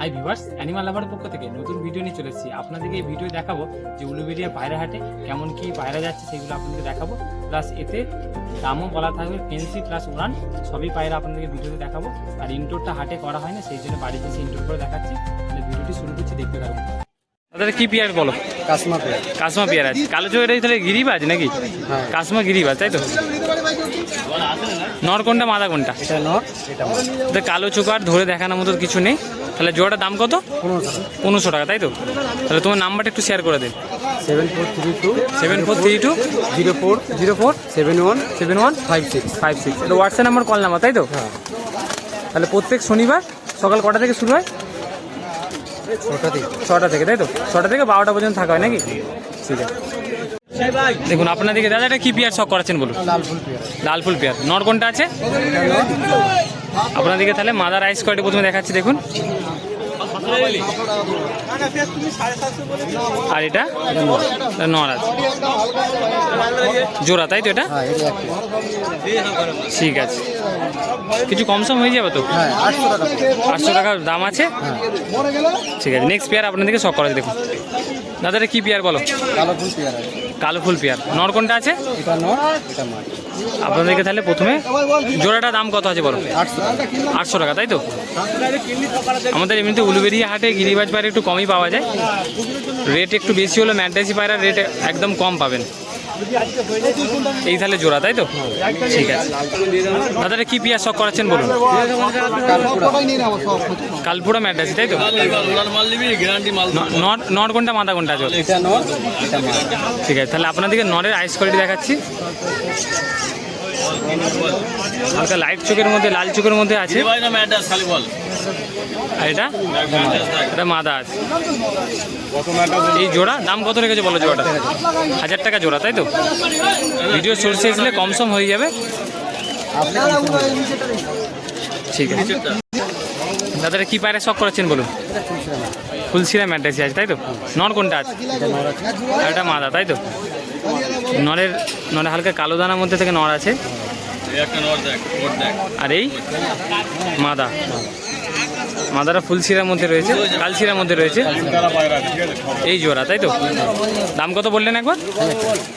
High viewers animal লাভারের পক্ষ থেকে নতুন ভিডিও নিয়ে চলে এসেছি। আপনাদেরকে এই ভিডিও দেখাবো যে উলুবেরিয়া পায়রা হাটে কেমন কি পায়রা যাচ্ছে সেগুলো আপনাদেরকে দেখাবো। প্লাস এতে দামও বলা থাকবে ফেন্সি প্লাস উড়ান সবই পায়রা আপনাদেরকে ভিডিওতে দেখাবো। আর ইনডোরটা হাটে করা হয় না সেই জন্য বাড়িতে এসে ইনডোর করে দেখাচ্ছি। তাহলে ভিডিওটি শুরু করছি দেখতে থাকুন। তাদের কি পেয়ার বলো? কাসমা পেয়ার। কাসমা পেয়ার আছে। কালো চোখের তাহলে গিরিবাজ নাকি? হ্যাঁ। কাসমা গিরিবাজ তাই তো? নর কোনটা মাদা কোনটা? এটা নট এটা কালো চোকার ধরে দেখানোর মতো কিছু নেই। তাহলে জোড়াটার দাম কত? পনেরোশো টাকা। তাই তো? তাহলে তোমার নাম্বারটা একটু শেয়ার করে দিন। Seven four three two. Seven four three two. Zero four zero four seven one seven one five six. Five six. এটা হোয়াটসঅ্যাপ নাম্বার কল নাম্বার তাই তো? হ্যাঁ। তাহলে প্রত্যেক শনিবার সকাল কটা থেকে শুরু হয়? ছটা থেকে। ছটা থেকে তাই তো? ছটা থেকে বারোটা পর্যন্ত থাকা হয় নাকি? ঠিক আছে। দেখুন আপনাদেরকে দাদা এটা কি পিয়ার শখ করাচ্ছেন বলুন? লাল ফুল পেয়ার নর কোনটা আছে? আপনাদেরকে তাহলে মাদার আইস কয়টা প্রথমে দেখাচ্ছি দেখুন। আর এটা? নর আছে জোড়া তাই তো এটা? হ্যাঁ ঠিক আছে। কিছু কম সম হয়ে যাবে তো? হ্যাঁ আটশো টাকা। আটশো টাকার দাম আছে? হ্যাঁ। ঠিক আছে নেক্সট পেয়ার আপনাদেরকে শখ করাচ্ছি দেখুন। দাদা এটা কি পেয়ার বলো? কালো ফুল পেয়ার কালো ফুল পেয়ার নর কোনটা আছে? আপনাদেরকে তাহলে প্রথমে জোড়াটা দাম কত আছে বলো? আটশো টাকা। আটশো টাকা তাই তো? আমাদের এমনিতে উলুবেরিয়া হাটে গিরিবাজ পায়রা একটু কমই পাওয়া যায়। রেট একটু বেশি হলো ম্যান্টাসি পায়রার রেট একদম কম পাবেন। এই তাহলে জোড়া, তাই তো? ঠিক আছে। দাদারা কি পেঁয়াজ শখ করাচ্ছেন বলুন। কালপুরা ম্যান্টাসি তাই তো? ন- নর নর কোনটা মাথা কোনটা আছে নট ঠিক আছে, তাহলে আপনাদেরকে নরের আইস কোয়ালিটি দেখাচ্ছি। হালকা লাইট চোখের মধ্যে, লাল চোখের মধ্যে আছে। আর এটা? এটা মাদা আছে এই জোড়া? দাম কত রেখেছে বলো জোড়াটা? হাজার টাকা জোড়া তাই তো? ভিডিও সোর্সে আসলে কম সম হয়ে যাবে। ঠিক আছে। দাদারা কি পায়রা শখ করাচ্ছেন বলুন? ফুলসিরা ম্যাড্রাসি আছে তাই তো? নর কোনটা আছে? আর এটা মাদা তাই তো? নরের নরে হালকা কালো দানার মধ্যে থেকে নর আছে। আর এই মাদা। মাদারা ফুলসিরার মধ্যে রয়েছে কালসিরার মধ্যে রয়েছে। এই জোড়া, তাই তো? দাম কত বললেন একবার?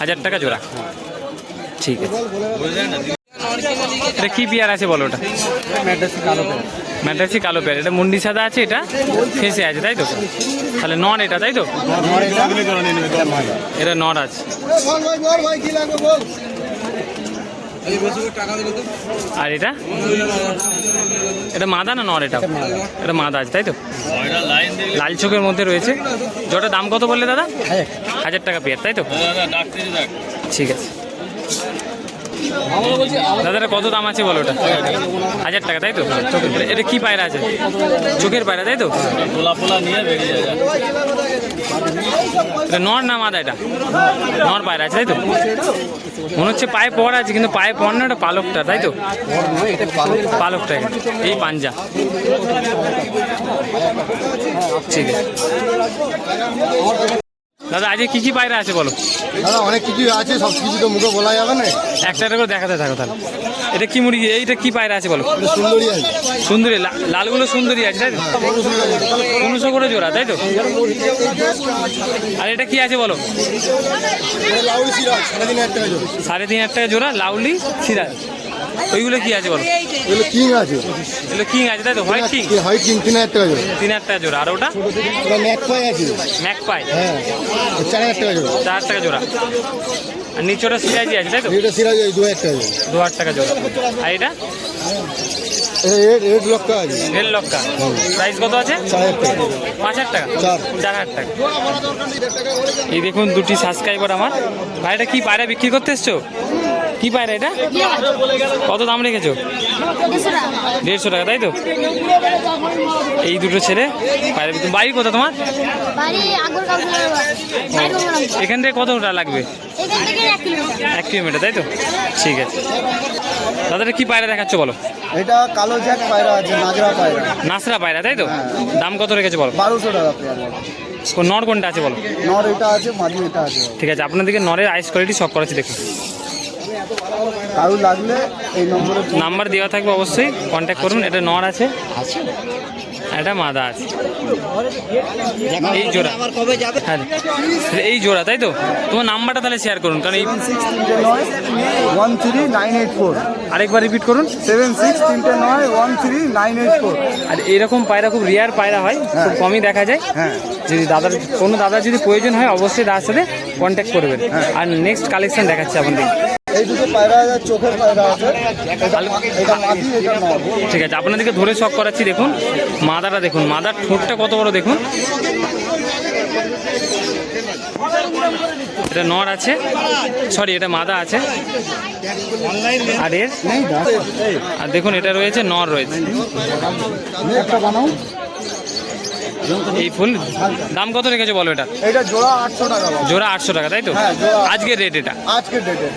হাজার টাকা জোড়া। ঠিক আছে। এটা কি বিয়ার আছে বলো ওটা? পেয়ার ম্যাটারসি কালো পেয়ার। এটা মুন্ডি সাদা আছে, এটা ফেসে আছে, তাই তো? তাহলে নর এটা, তাই তো? এটা নর আছে। আর এটা? এটা মাদা না নর এটা? এটা মাদা আছে তাই তো? লাল চোখের মধ্যে রয়েছে। জটা দাম কত বললে দাদা? হাজার। টাকা পেয়ার তাই তো? ঠিক আছে। দাদারা কত দাম আছে বলো ওটা? হাজার টাকা, তাই তো? এটা- কি পায়রা আছে? চোখের পায়রা, তাই তো? নর না মাদা এটা? নর পায়রা আছে, তাই তো? মনে হচ্ছে পায়ে পর আছে, কিন্তু পায়ে পর না, ওটা পালকটা, তাই তো? পালকটা এই পাঞ্জা। ঠিক আছে। দাদা আজকে কি কি পায়রা আছে বলো? দাদা অনেক কিছু আছে সব কিছু তো মুখে বলা যাবে না। একটা একটা করে দেখাতে থাকো তাহলে। এটা কি মুরগি? এইটা কি পায়রা আছে বলো? সুন্দরী আছে। সুন্দরী লালগুলো সুন্দরী আছে তাই তো? পনেরোশো করে জোড়া তাই তো? আর এটা কি আছে বলো? সাড়ে তিন হাজার টাকা জোড়া লাউলি সিরাজ। ওইগুলো কি আছে বলো? এগুলো কিং আছে। এগুলো কিং আছে তাই তো? White king? হোয়াইট কিং তিন হাজার টাকা জোর তিন হাজার টাকা জোড়া। আর ওটা? এটা ম্যাক পাই আছে। ম্যাক পাই হ্যাঁ। চার হাজার টাকা জোর চার হাজার টাকা জোড়া। আর নিচে ওটা সিরাজি আছে তাই তো? এটা সিরাজ দু হাজার টাকা দু হাজার টাকা জোড়া। আর এটা? রেড রেড লক্কা আছে। রেল লক্কা। প্রাইস কত আছে? পাঁচ হাজার টাকা। চার। হাজার টাকা। এই দেখুন দুটি সাবস্ক্রাইবার আমার। ভাইটা কি বাইরে বিক্রি করতে এসছো? কি পায়রা এটা? কত দাম রেখেছো? দেড়শো টাকা তাই তো? এই দুটো ছেলে? পায়রা বিক্রি বাড়ি কোথা তোমার? এখান থেকে কতটা লাগবে? এক কিলোমিটার। তাই তো? ঠিক আছে। দাদাটা কি পায়রা দেখাচ্ছ বলো? এটা কালো জ্যাক পায়রা আছে নাজরা পায়রা। নাসরা পায়রা তাই তো? দাম কত রেখেছে বলো? বারোশো টাকা পেয়ার। নর কোনটা আছে বলো? নর এটা আছে মাঝি এটা আছে। ঠিক আছে আপনাদেরকে নরের আইস কোয়ালিটি সব করাচ্ছি দেখুন। কারু লাগলে এই নম্বরে নাম্বার দেওয়া থাকবে অবশ্যই কন্ট্যাক্ট করুন এটা নর আছে। আছে? এটা মাদা আছে। এই জোড়া। হ্যাঁ এই জোড়া তাই তো? তোমার নাম্বারটা তাহলে শেয়ার করুন কারণ এই one three nine eight four আরেকবার রিপিট করুন। সেভেন সিক্স তিনটে নয় one three nine eight four আর এরকম পায়রা খুব রেয়ার পায়রা হয় খুব কমই দেখা যায়। হ্যাঁ। যদি দাদার কোনো দাদার যদি প্রয়োজন হয় অবশ্যই দাদার সাথে কন্ট্যাক্ট করবেন। আর নেক্সট কালেকশন দেখাচ্ছে আপনাদের। এই দুটো পায়রা চোখের পায়রা আছে। এটা মাটি এটা ঠিক আছে আপনাদেরকে ধরে শখ করাচ্ছি দেখুন। মাদাটা দেখুন মাদার ঠোঁটটা কত বড় দেখুন। এটা নর আছে সরি এটা মাদা আছে। আর এর? আর দেখুন এটা রয়েছে নর রয়েছে। একটা বানাও। এই ফুল দাম কত রেখেছে বলো এটা? এটা জোড়া আটশো টাকা জোড়া আটশো টাকা তাই তো? হ্যাঁ, আজকের রেট এটা। আজকের ডেটে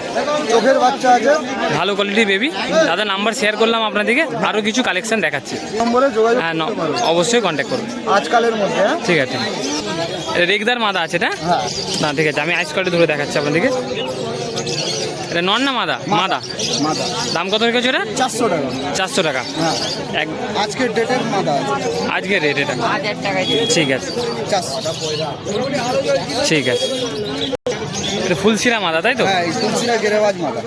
চোখের বাচ্চা আছে। ভালো কোয়ালিটির বেবি দাদা নাম্বার শেয়ার করলাম আপনাদেরকে। আরও কিছু কালেকশন দেখাচ্ছি। নম্বরে যোগাযোগ হ্যাঁ ন- অবশ্যই কন্ট্যাক্ট করবেন আজকালের মধ্যে হ্যাঁ? ঠিক আছে। রেগদার মাদা আছে এটা? হ্যাঁ। না ঠিক আছে। আমি আইস কার্ডে ধরে দেখাচ্ছি আপনাদেরকে। নন না মাদা? মাদা। মাদা? দাম কত রেখেছো এটা? চারশো টাকা। চারশো টাকা। হ্যাঁ। এক আজকের ডেটের মাদা আজকের রেট এটা। ঠিক আছে। ঠিক আছে। এটা ফুলসিরা মাদা তাই তো? হ্যাঁ গেরেবাজ মাদা।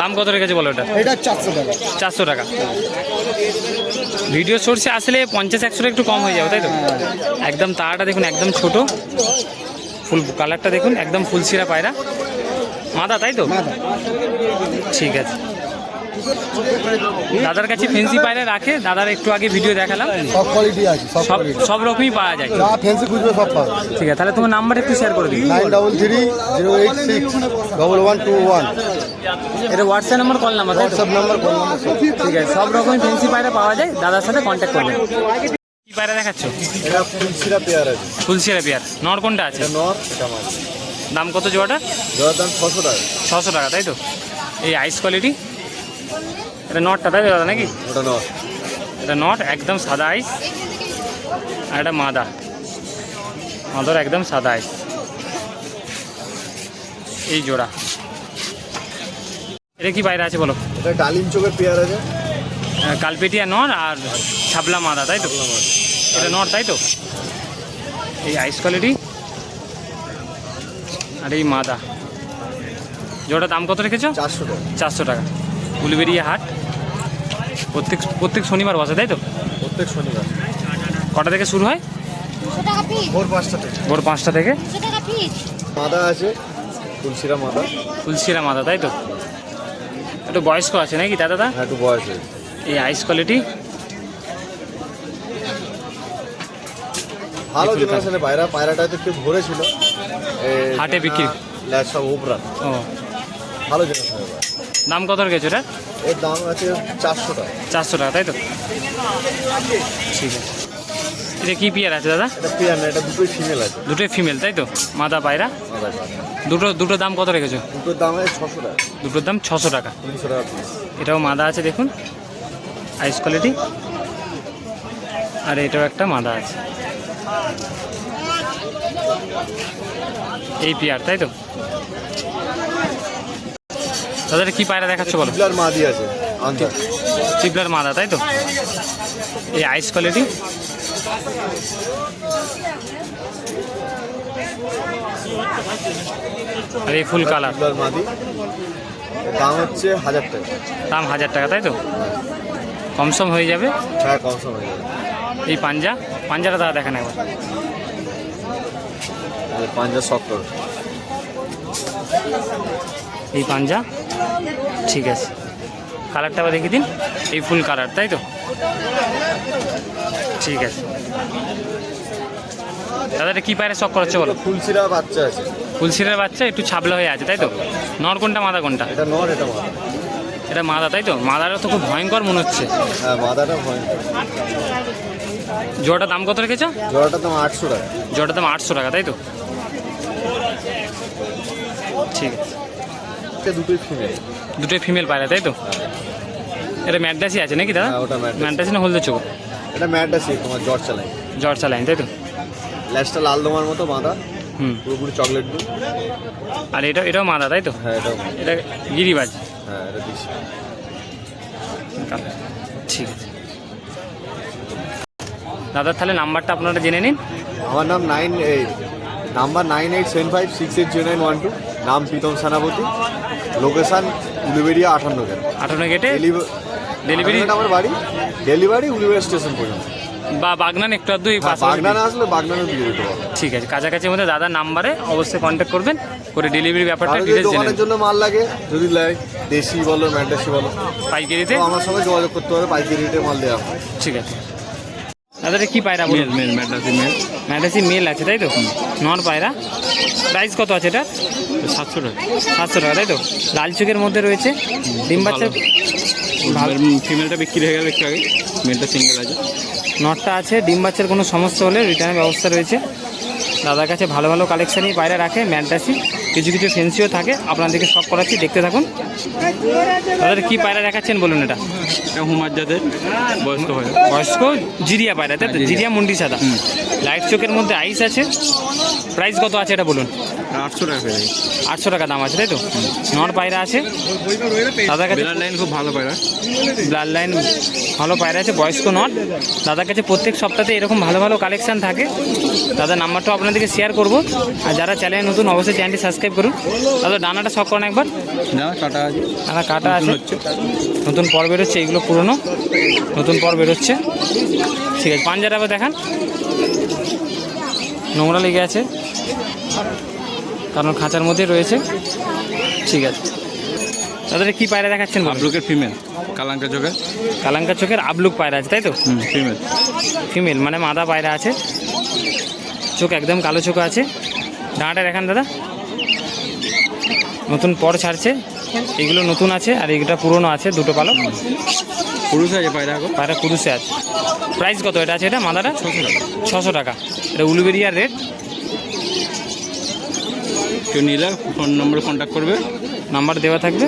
দাম কত রেখেছে বলো এটা? এটা চারশো টাকা। চারশো টাকা। ভিডিও সোর্সে আসলে পঞ্চাশ একশো একটু কম হয়ে যাবে তাই তো? একদম তারাটা দেখুন একদম ছোট। ফুল কালারটা দেখুন একদম ফুলসিরা পায়রা। মাদা তাই তো? ঠিক আছে। দাদার কাছে ফেন্সি পায়রা রাখে দাদার একটু আগে ভিডিও দেখালাম। সব কোয়ালিটি আছে সব সব রকমই পাওয়া যায়। যা ফ্যান্সি খুঁজবে সব পাবে ঠিক আছে তাহলে তোমার নাম্বার একটু শেয়ার করে দিই nine double three zero eight six double one two one এটা WhatsApp number call number WhatsApp number phone number সব ঠিক আছে সব রকমই ফেন্সি পায়রা পাওয়া যায় দাদার সাথে কন্ট্যাক্ট করবেন কি পায়রা দেখাচ্ছ? এটা তুলসিরা পেয়ার আছে। তুলসিরা পেয়ার। নর কোনটা আছে? নর এটা দাম কত জোয়াটা জোড়ার দাম ছশো টাকা। ছশো টাকা তাই তো? এই আইস কোয়ালিটি এটা নটটা তাই দাদা নাকি? ওটা নর এটা নট একদম সাদা আইস আর এটা মাদা। মাদার একদম সাদা আইস এই জোড়া। এটা কি বাইরে আছে বলো? এটা ডালিম চোখের পেয়ার আছে। কালপেটিয়া নর আর ছাবলা মাদা তাই তো? এটা নর তাই তো? এই আইস কোয়ালিটি আর এই মাদা। জোড়া দাম কত রেখেছো? চারশো টাকা। চারশো টাকা। উলবেরিয়া হাট। প্রত্যেক প্রত্যেক শনিবার বসে তাই তো? প্রত্যেক শনিবার। কটা থেকে শুরু হয়? ভোর পাঁচটা থেকে। ভোর পাঁচটা থেকে? মাদা আছে তুলসিরা মাদা। তুলসিরা মাদা তাই তো? একটু বয়স্ক আছে নাকি দাদা দা হ্যাঁ একটু বয়স এই আইস কোয়ালিটি ভালো দেখুন। জেনারেশনের পায়রা পায়রাটা তো একটু ভরে ছিল হাটে বিক্রি। সব উপরা। ও। ভালো পায়রা দাম কত রেখেছো এটা? এর দাম আছে চারশো টাকা। চারশো টাকা তাই তো? ঠিক আছে। এটা কি পিয়ার আছে দাদা? এটা পেয়ার না এটা দুটোই ফিমেল আছে। দুটোই ফিমেল তাই তো? মাদা পায়রা? দুটো দুটো দাম কত রেখেছো? দুটোর দাম আছে ছশো টাকা। দুটোর দাম ছশো টাকা। তিনশো টাকা এটাও মাদা আছে দেখুন। আইস কোয়ালিটি আর এটাও একটা মাদা আছে। এই পিয়ার তাই তো? তাদের কি পায়রা দেখাচ্ছ বলো? টিবলার মাদি আছে চিপলার মাদা তাই তো? এই আইস কোয়ালিটি আর এই ফুল কালার মাদি। দাম হচ্ছে হাজার টাকা। দাম হাজার টাকা তাই তো? কমসম হয়ে যাবে? হ্যাঁ কম সময় যাবে। এই পাঞ্জা? পাঞ্জাটা দাদা দেখেন একবার। পাঞ্জাব সত্তর। এই পাঞ্জা? ঠিক আছে। কালারটা আবার দেখিয়ে দিন। এই ফুল কালার তাই তো? ঠিক আছে। দাদা এটা কী পায়রা শখ করাচ্ছে বলো? ফুলসিরা বাচ্চা আছে। ফুলসিরের বাচ্চা একটু ছাবলা হয়ে আছে তাই তো? নর কোনটা মাদা কোনটা? এটা নর এটা মাদা। এটা মাদা তাই তো? মাদাটা তো খুব ভয়ঙ্কর মনে হচ্ছে। হ্যাঁ মাদাটা ভয়ঙ্কর। জোড়াটার দাম কত রেখেছো? জোড়াটার দাম আটশো টাকা। জোড়াটার দাম আটশো টাকা তাই তো? ঠিক আছে। দুটোই ফিমেল দুটোই ফিমেল পায়রা তাই তো? এটা ম্যাডাসি আছে নাকি দাদা? হ্যাঁ, ওটা। ম্যাডাসি না হলদে চোখ? এটা আছে তোমার জ্বর চালাই জ্বর চালাইন তাই তো? ল্যাসটা লাল দোমার মতো বাঁধা। হুম। পুরোপুরি চকলেট দুধ আর এটা এটাও মাদা তাই তো? হ্যাঁ এটাও এটা গিরিবাজ। হ্যাঁ এটা দিচ্ছি ঠিক আছে। দাদার তাহলে নাম্বারটা আপনারা জেনে নিন। আমার নাম nine number nine eight seven five six eight zero nine one two. নাম প্রীতম সেনাপতি। লোকেশান উলুবেড়িয়া আঠান্ন গেট আঠারো গেটে ডেলিভারি আমার বাড়ি। ডেলিভারি উলুবেড়িয়া স্টেশন পর্যন্ত। বা বাগনান একটু আধটু এই হ্যাঁ, পাশাপাশি বাগনানে আসলে বাগনানে দিয়ে দিতে ঠিক আছে কাছাকাছির মধ্যে দাদার নাম্বারে অবশ্যই কন্ট্যাক্ট করবেন করে ডেলিভারি ব্যাপারটা ডিটেলস জেনে জন্য মাল লাগে যদি লাগে দেশি বলো ম্যান্ডাসি বলো পাইকারিতে? আমার সঙ্গে যোগাযোগ করতে পারে পাইকারি রেটে মাল দেওয়া ঠিক আছে। দাদা এটা কি পায়রা বলুন মেল ম্যাডাসি মেল ম্যাডাসি মেল আছে তাই তো? নর পায়রা? প্রাইস কত আছে এটা সাতশো টাকা। সাতশো টাকা তাই তো? লাল চোখের মধ্যে রয়েছে। ডিম বাচ্চা? ভালো। ফিমেলটা বিক্রি হয়ে গেল একটু আগে। মেলটা সিঙ্গেল আছে। নটটা আছে। ডিম বাচ্চার কোনো সমস্যা হলে রিটার্নের ব্যবস্থা রয়েছে। দাদার কাছে ভালো ভালো কালেকশানই পায়রা রাখে ম্যান্টাসি কিছু কিছু ফেন্সিও থাকে আপনাদেরকে সব করাচ্ছি দেখতে থাকুন। তাদের কি পায়রা দেখাচ্ছেন বলুন এটা? যাদের বয়স্ক হয় বয়স্ক? জিরিয়া পায়রা তাই জিরিয়া। মুন্ডি সাদা। লাইট চোখের মধ্যে আইস আছে। প্রাইস কত আছে এটা বলুন? আটশো টাকা আটশো টাকা দাম আছে তাই তো? নর পায়রা আছে। দাদার কাছে বেলার লাইন খুব ভালো পায়রা। ব্লাড লাইন ভালো পায়রা আছে বয়স্ক নট দাদার কাছে প্রত্যেক সপ্তাহে এরকম ভালো ভালো কালেকশন থাকে। দাদার নাম্বারটাও আপনাদেরকে শেয়ার করব। আর যারা চ্যানেল নতুন অবশ্যই চ্যানেলটি সাবস্ক্রাইব করুন। দাদা ডানাটা শখ করেন একবার। কাটা আছে। ডানা কাটা আছে। নতুন পর বেরোচ্ছে এইগুলো পুরনো। নতুন পর বেরোচ্ছে। ঠিক আছে পাঞ্জাটা আবার দেখান। নোংরা লেগে আছে। কারণ খাঁচার মধ্যে রয়েছে। ঠিক আছে। দাদা কি পায়রা দেখাচ্ছেন? আবলুকের ফিমেল কালাঙ্কা চোখের। কালাঙ্কা চোখের আবলুক পায়রা আছে তাই তো? ফিমেল ফিমেল মানে মাদা পায়রা আছে। চোখ একদম কালো চোখ আছে। ডাঁটা দেখান দাদা। নতুন পর ছাড়ছে। এগুলো নতুন আছে আর এইটা পুরনো আছে দুটো পালক। পুরুষ আছে পায়রা পায়রা কুরুসে আছে। প্রাইস কত? এটা আছে এটা মাদাটা? ছশো টাকা। ছশো টাকা। এটা উলুবেরিয়ার রেট কেউ নিলে ফোন নম্বরে কন্ট্যাক্ট করবে। নাম্বার দেওয়া থাকবে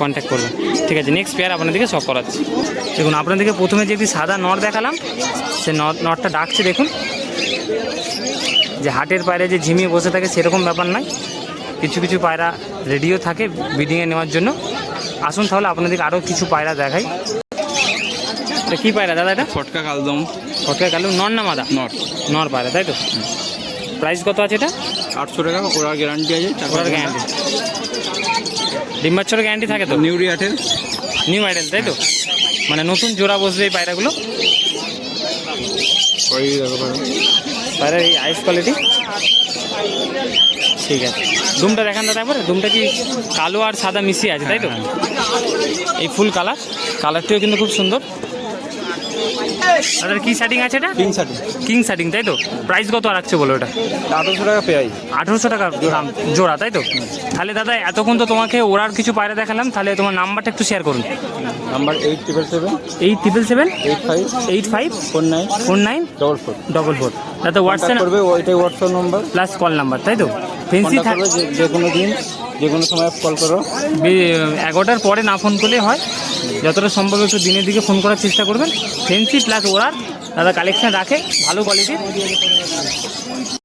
কন্ট্যাক্ট করবে। ঠিক আছে নেক্সট পেয়ার আপনাদেরকে সব করাচ্ছি দেখুন আপনাদেরকে প্রথমে যে একটি সাদা নট দেখালাম সে নট নটটা ডাকছে দেখুন। যে হাটের পায়রা যে ঝিমিয়ে বসে থাকে সেরকম ব্যাপার নয়। কিছু কিছু পায়রা রেডিও থাকে ব্রিডিংয়ে নেওয়ার জন্য। আসুন তাহলে আপনাদেরকে আরও কিছু পায়রা দেখাই। এটা কী পায়রা দাদা এটা? ফটকা কালদম। ফটকা কালদম নর না মাদা? নট নর পায়রা তাই তো? প্রাইস কত আছে এটা? আটশো টাকা ওরা গ্যারান্টি আছে ওটার গ্যারান্টি ডিম বাচ্চারও গ্যারান্টি থাকে তো? নিউরি আটের নিউ আইডেল তাই তো? মানে নতুন জোড়া বসবে এই পায়রাগুলো? ওই দেখো পায়রা। পায়রার এই আইস কোয়ালিটি ঠিক আছে। দুমটা দেখান দাদা একবার। দুমটা কি কালো আর সাদা মিশিয়ে আছে তাই তো? এই ফুল কালার কালারটিও কিন্তু খুব সুন্দর। দাদার কি সেটিং আছে এটা? তিন ষাটি কিং সেটিং তাই তো? প্রাইস কত রাখছে বলো ওটা আঠারোশো টাকা পেয়ে আঠেরোশো টাকা দাম জোড়া তাই তো? তাহলে দাদা এতক্ষণ তো তোমাকে ওরার কিছু পায়রা দেখালাম তাহলে তোমার নাম্বারটা একটু শেয়ার করুন। Number eight triple seven eight triple seven eight five eight five four nine four nine double four double four দাদা হোয়াটসঅ্যাপ করবে ওইটাই WhatsApp number plus call number তাই তো? ফেন্সি থাকবে যে- কোনো দিন যে কোনো সময় কল করো। এগারোটার পরে না ফোন করলেই হয়। যতটা সম্ভব একটু দিনের দিকে ফোন করার চেষ্টা করবেন। ফেন্সি প্লাস ওরার দাদা কালেকশান রাখে ভালো কোয়ালিটির